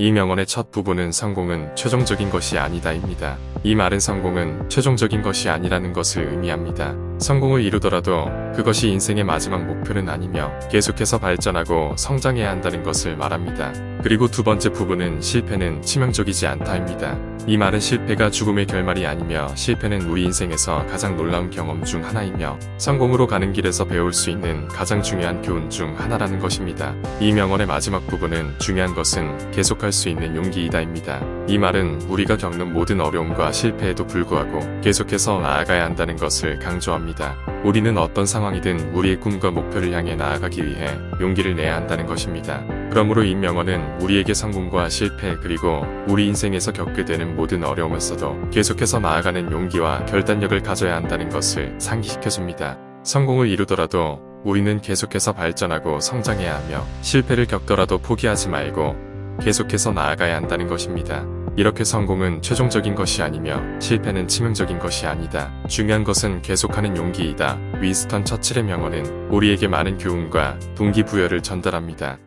이 명언의 첫 부분은 성공은 최종적인 것이 아니다입니다. 이 말은 성공은 최종적인 것이 아니라는 것을 의미합니다. 성공을 이루더라도 그것이 인생의 마지막 목표는 아니며 계속해서 발전하고 성장해야 한다는 것을 말합니다. 그리고 두 번째 부분은 실패는 치명적이지 않다입니다. 이 말은 실패가 죽음의 결말이 아니며 실패는 우리 인생에서 가장 놀라운 경험 중 하나이며 성공으로 가는 길에서 배울 수 있는 가장 중요한 교훈 중 하나라는 것입니다. 이 명언의 마지막 부분은 중요한 것은 계속할 수 있는 용기이다입니다. 이 말은 우리가 겪는 모든 어려움과 실패에도 불구하고 계속해서 나아가야 한다는 것을 강조합니다. 우리는 어떤 상황이든 우리의 꿈과 목표를 향해 나아가기 위해 용기를 내야 한다는 것입니다. 그러므로 이 명언은 우리에게 성공과 실패 그리고 우리 인생에서 겪게 되는 모든 어려움에서도 계속해서 나아가는 용기와 결단력을 가져야 한다는 것을 상기시켜줍니다. 성공을 이루더라도 우리는 계속해서 발전하고 성장해야 하며 실패를 겪더라도 포기하지 말고 계속해서 나아가야 한다는 것입니다. 이렇게 성공은 최종적인 것이 아니며 실패는 치명적인 것이 아니다. 중요한 것은 계속하는 용기이다. 윈스턴 처칠의 명언은 우리에게 많은 교훈과 동기부여를 전달합니다.